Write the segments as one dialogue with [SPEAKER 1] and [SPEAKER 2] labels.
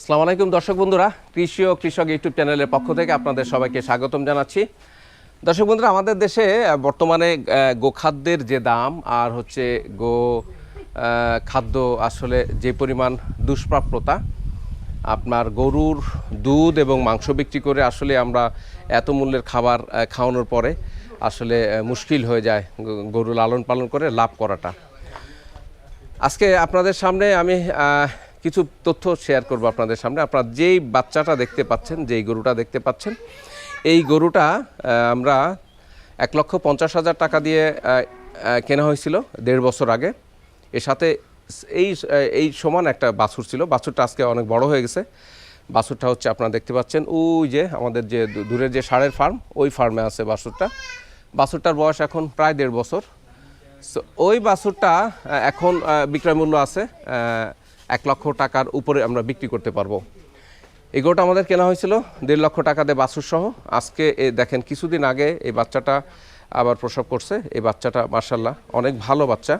[SPEAKER 1] আসসালামু আলাইকুম, দর্শক বন্ধুরা। কৃষি ও কৃষক ইউটিউব চ্যানেলের পক্ষ থেকে আপনাদের সবাইকে স্বাগতম জানাচ্ছি। দর্শক বন্ধুরা, আমাদের দেশে বর্তমানে গোখাদ্যের যে দাম আর হচ্ছে গো খাদ্য আসলে যে পরিমাণ দুষ্প্রাপ্যতা, আপনার গরুর দুধ এবং মাংস বিক্রি করে আসলে আমরা এত মূল্যের খাবার খাওয়ানোর পরে আসলে মুশকিল হয়ে যায় গরু লালন পালন করে লাভ করাটা। আজকে আপনাদের সামনে আমি কিছু তথ্য শেয়ার করব আপনাদের সামনে। আপনারা যেই বাচ্চাটা দেখতে পাচ্ছেন যেই গরুটা দেখতে পাচ্ছেন এই গরুটা আমরা এক লক্ষ পঞ্চাশ হাজার টাকা দিয়ে কেনা হয়েছিল দেড় বছর আগে। এর সাথে এই এই সমান একটা বাছুর ছিল। বাছুরটা আজকে অনেক বড় হয়ে গেছে। বাছুরটা হচ্ছে আপনারা দেখতে পাচ্ছেন ওই যে আমাদের যে দূরের যে সারের ফার্ম ওই ফার্মে আছে বাছুরটা। বাছুরটার বয়স এখন প্রায় দেড় বছর। So, ওই বাছুরটা এখন বিক্রয় মূল্য আছে এক লক্ষ টাকার উপরে আমরা বিক্রি করতে পারব। এই গরুটা আমাদের কেনা হয়েছিল দেড় লক্ষ টাকা দিয়ে বাছুর সহ। আজকে এ দেখেন কিছুদিন আগে এই বাচ্চাটা আবার প্রসব করছে। এই বাচ্চাটা মার্শাল্লাহ অনেক ভালো বাচ্চা,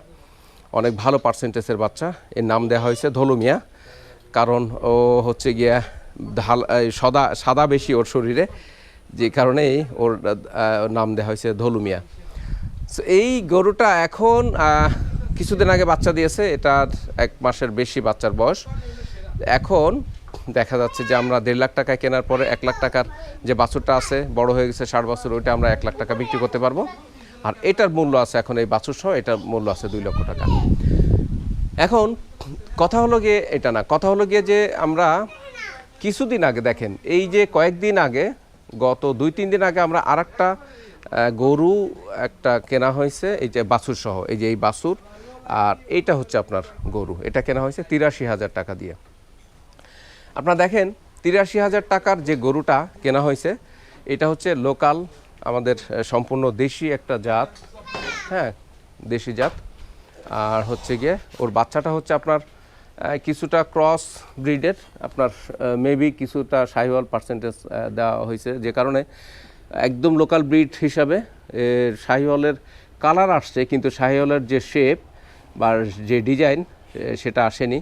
[SPEAKER 1] অনেক ভালো পার্সেন্টেজের বাচ্চা। এর নাম দেওয়া হয়েছে ধলুমিয়া, কারণ ও হচ্ছে গিয়া ঢাল সদা সাদা বেশি ওর শরীরে, যে কারণেই ওর নাম দেওয়া হয়েছে ধলুমিয়া। এই গরুটা এখন কিছুদিন আগে বাচ্চা দিয়েছে, এটার এক মাসের বেশি বাচ্চার বয়স। এখন দেখা যাচ্ছে যে আমরা দেড় লাখ টাকায় কেনার পরে এক লাখ টাকার যে বাছুরটা আছে, বড় হয়ে গেছে ষাট বছর, ওইটা আমরা এক লাখ টাকা বিক্রি করতে পারব। আর এটার মূল্য আছে এখন এই বাছুর সহ, এটার মূল্য আছে দুই লক্ষ টাকা। এখন কথা হলো গিয়ে এটা না, কথা হলো গিয়ে যে আমরা কিছুদিন আগে দেখেন, এই যে কয়েকদিন আগে, গত দুই তিন দিন আগে আমরা আর গরু একটা কেনা হয়েছে, এই যে বাছুর সহ, এই যে এই বাছুর আর এইটা হচ্ছে আপনার গরু। এটা কেনা হয়েছে তিরাশি হাজার টাকা দিয়ে। আপনারা দেখেন, তিরাশি হাজার টাকার যে গরুটা কেনা হয়েছে, এটা হচ্ছে লোকাল, আমাদের সম্পূর্ণ দেশি একটা জাত। হ্যাঁ দেশি জাত। আর হচ্ছে গিয়ে ওর বাচ্চাটা হচ্ছে আপনার কিছুটা ক্রস ব্রিডের। আপনার মেবি কিছুটা সাহিওয়াল পার্সেন্টেজ দেওয়া হয়েছে। যে কারণে একদম লোকাল ব্রিড হিসাবে, এর শাহিওয়ালের কালার আসছে, কিন্তু শাহিওয়ালের যে শেপ বা যে ডিজাইন সেটা আসেনি।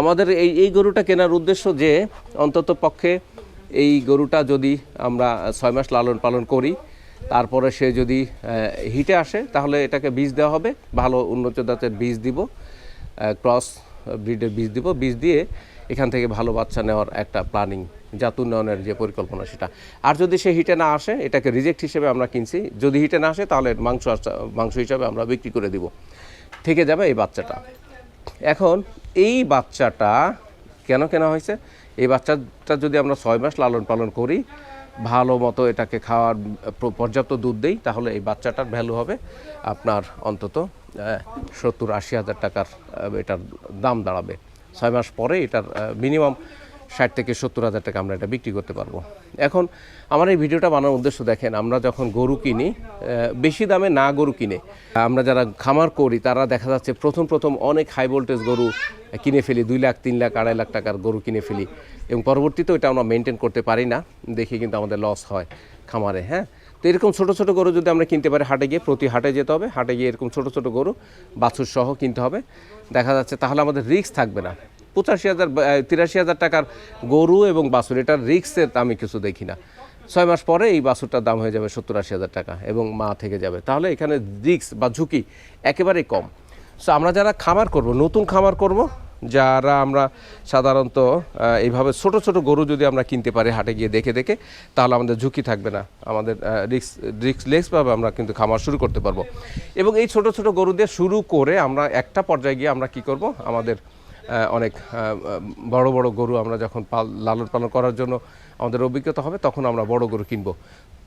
[SPEAKER 1] আমাদের এই এই গরুটা কেনার উদ্দেশ্য যে, অন্তত পক্ষে এই গরুটা যদি আমরা ছয় মাস লালন পালন করি, তারপরে সে যদি হিটে আসে, তাহলে এটাকে বীজ দেওয়া হবে। ভালো উন্নত জাতের বীজ দিব ক্রস ব্রিডের বীজ দিব। বীজ দিয়ে এখান থেকে ভালো বাচ্চা নেওয়ার একটা প্ল্যানিং, জাত উন্নয়নের যে পরিকল্পনা সেটা। আর যদি সে হিটে না আসে, এটাকে রিজেক্ট হিসেবে আমরা কিনছি। যদি হিটে না আসে, তাহলে মাংস মাংস হিসাবে আমরা বিক্রি করে দিব। থেকে যাবে এই বাচ্চাটা। এখন এই বাচ্চাটা কেন কেনা হয়েছে? এই বাচ্চাটা যদি আমরা ছয় মাস লালন পালন করি, ভালো মতো এটাকে খাওয়ার পর্যাপ্ত দুধ দেই, তাহলে এই বাচ্চাটার ভ্যালু হবে আপনার অন্তত সত্তর আশি হাজার টাকার এটার দাম দাঁড়াবে। ছয় মাস পরে এটার মিনিমাম ষাট থেকে সত্তর হাজার টাকা আমরা এটা বিক্রি করতে পারব। এখন আমার এই ভিডিওটা বানানোর উদ্দেশ্য দেখেন, আমরা যখন গরু কিনি বেশি দামে না গরু কিনে, আমরা যারা খামার করি, তারা দেখা যাচ্ছে প্রথম প্রথম অনেক হাই ভোল্টেজ গরু কিনে ফেলি, দুই লাখ, তিন লাখ, আড়াই লাখ টাকার গরু কিনে ফেলি এবং পরবর্তীতে ওটা আমরা মেনটেন করতে পারি না, দেখে কিন্তু আমাদের লস হয় খামারে হ্যাঁ? তো এরকম ছোটো ছোটো গরু যদি আমরা কিনতে পারি হাটে গিয়ে, প্রতি হাটে যেতে হবে, হাটে গিয়ে এরকম ছোটো ছোটো গরু বাছুর সহ কিনতে হবে। দেখা যাচ্ছে তাহলে আমাদের রিস্ক থাকবে না। পঁচাশি হাজার তিরাশি হাজার টাকার গরু এবং বাছুর। এটার রিক্সের আমি কিছু দেখি না। ছয় মাস পরে এই বাছুরটার দাম হয়ে যাবে সত্তর আশি হাজার টাকা এবং মা থেকে যাবে। তাহলে এখানে রিক্স বা ঝুঁকি একেবারেই কম। সো আমরা যারা খামার করব, নতুন খামার করব, যারা আমরা সাধারণত এইভাবে ছোট ছোট গরু যদি আমরা কিনতে পারি, হাটে গিয়ে দেখে দেখে, তাহলে আমাদের ঝুঁকি থাকবে না। আমাদের রিক্স রিক্স লেসভাবে আমরা কিন্তু খামার শুরু করতে পারব। এবং এই ছোট ছোট গরু দিয়ে শুরু করে আমরা একটা পর্যায়ে গিয়ে আমরা কি করব? আমাদের অনেক বড় বড় গরু আমরা যখন লালন পালন করার জন্য আমাদের অভিজ্ঞতা হবে, তখন আমরা বড় গরু কিনবো।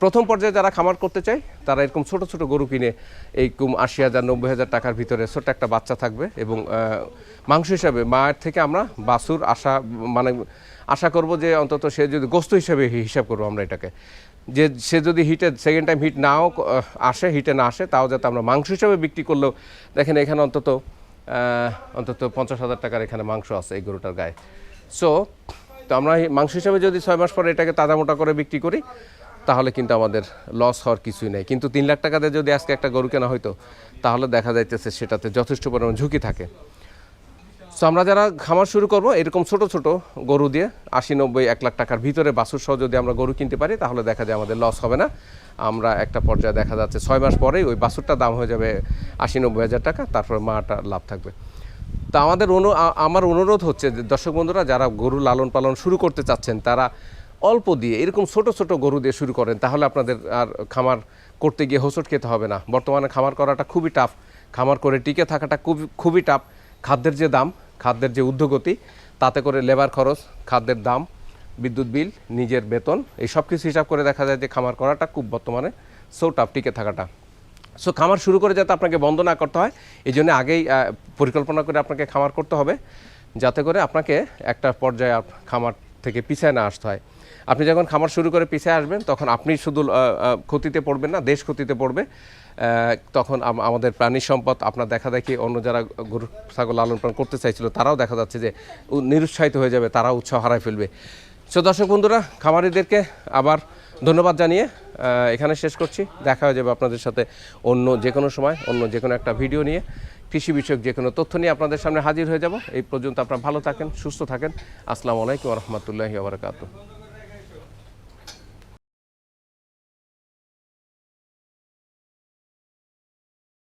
[SPEAKER 1] প্রথম পর্যায়ে যারা খামার করতে চায়, তারা এরকম ছোট ছোট গরু কিনে এইরকম আশি হাজার, নব্বই হাজার টাকার ভিতরে ছোট্ট একটা বাচ্চা থাকবে এবং মাংস হিসাবে মায়ের থেকে আমরা বাছুর আশা মানে আশা করব যে অন্তত সে যদি গোস্ত হিসাবে হিসাব করব আমরা এটাকে। যে সে যদি হিটে সেকেন্ড টাইম হিট নাও আসে, হিটে না আসে, তাও যাতে আমরা মাংস হিসাবে বিক্রি করলেও, দেখেন এখানে অন্তত অন্তত পঞ্চাশ হাজার টাকার এখানে মাংস আছে এই গরুটার গায়ে। সো তো আমরা মাংস হিসাবে যদি ছয় মাস পরে এটাকে তাজা মোটা করে বিক্রি করি, তাহলে কিন্তু আমাদের লস হওয়ার কিছুই নেই। কিন্তু তিন লাখ টাকা দিয়ে যদি আজকে একটা গরু কেনা হয়তো তাহলে দেখা যাইতেছে সেটাতে যথেষ্ট পরিমাণ ঝুঁকি থাকে। সো আমরা যারা খামার শুরু করব, এরকম ছোট ছোট গরু দিয়ে আশি, নব্বই, এক লাখ টাকার ভিতরে বাছুর সহ যদি আমরা গরু কিনতে পারি, তাহলে দেখা যায় আমাদের লস হবে না। আমরা একটা পর্যায়ে দেখা যাচ্ছে ছয় মাস পরেই ওই বাছুরটার দাম হয়ে যাবে আশি নব্বই হাজার টাকা, তারপরে মাটা লাভ থাকবে। তো আমাদের অনু আমার অনুরোধ হচ্ছে যে দর্শক বন্ধুরা, যারা গরু লালন পালন শুরু করতে চাচ্ছেন, তারা অল্প দিয়ে এরকম ছোট ছোট গরু দিয়ে শুরু করেন, তাহলে আপনাদের আর খামার করতে গিয়ে হোঁচট খেতে হবে না। বর্তমানে খামার করাটা খুবই টাফ খামার করে টিকে থাকাটা খুবই খুবই টাফ খাদ্যের যে দাম, খাদ্যের যে ঊর্ধ্বগতি, তাতে করে লেবার খরচ, খাদ্যের দাম বিদ্যুৎ বিল, নিজের বেতন, এই সব কিছু হিসাব করে দেখা যায় যে খামার করাটা খুব বর্তমানে সো টাফ টিকে থাকাটা। সো খামার শুরু করে যাতে আপনাকে বন্ধ না করতে হয়, এই জন্য আগেই পরিকল্পনা করে আপনাকে খামার করতে হবে, যাতে করে আপনাকে একটা পর্যায়ে খামার থেকে পিছায় না আসতে হয়। আপনি যখন খামার শুরু করে পিছিয়ে আসবেন, তখন আপনি শুধু ক্ষতিতে পড়বেন না, দেশ ক্ষতিতে পড়বে তখন আমাদের প্রাণী সম্পদ, আপনার দেখা দেখি অন্য যারা গরু, ছাগল লালন পালন করতে চাইছিল, তারাও দেখা যাচ্ছে যে নিরুৎসাহিত হয়ে যাবে তারা উৎসাহ হারায় ফেলবে। সো দর্শক বন্ধুরা, খামারিদেরকে আবার ধন্যবাদ জানিয়ে এখানে শেষ করছি। দেখা হয়ে যাবে আপনাদের সাথে অন্য যে কোনো সময়, অন্য যে কোনো একটা ভিডিও নিয়ে। কৃষি বিষয়ক যে কোনো তথ্য নিয়ে আপনাদের সামনে হাজির হয়ে যাব। এই পর্যন্ত আপনারা ভালো থাকেন, সুস্থ থাকেন। আসসালামু আলাইকুম রহমতুল্লাহি আবরকাত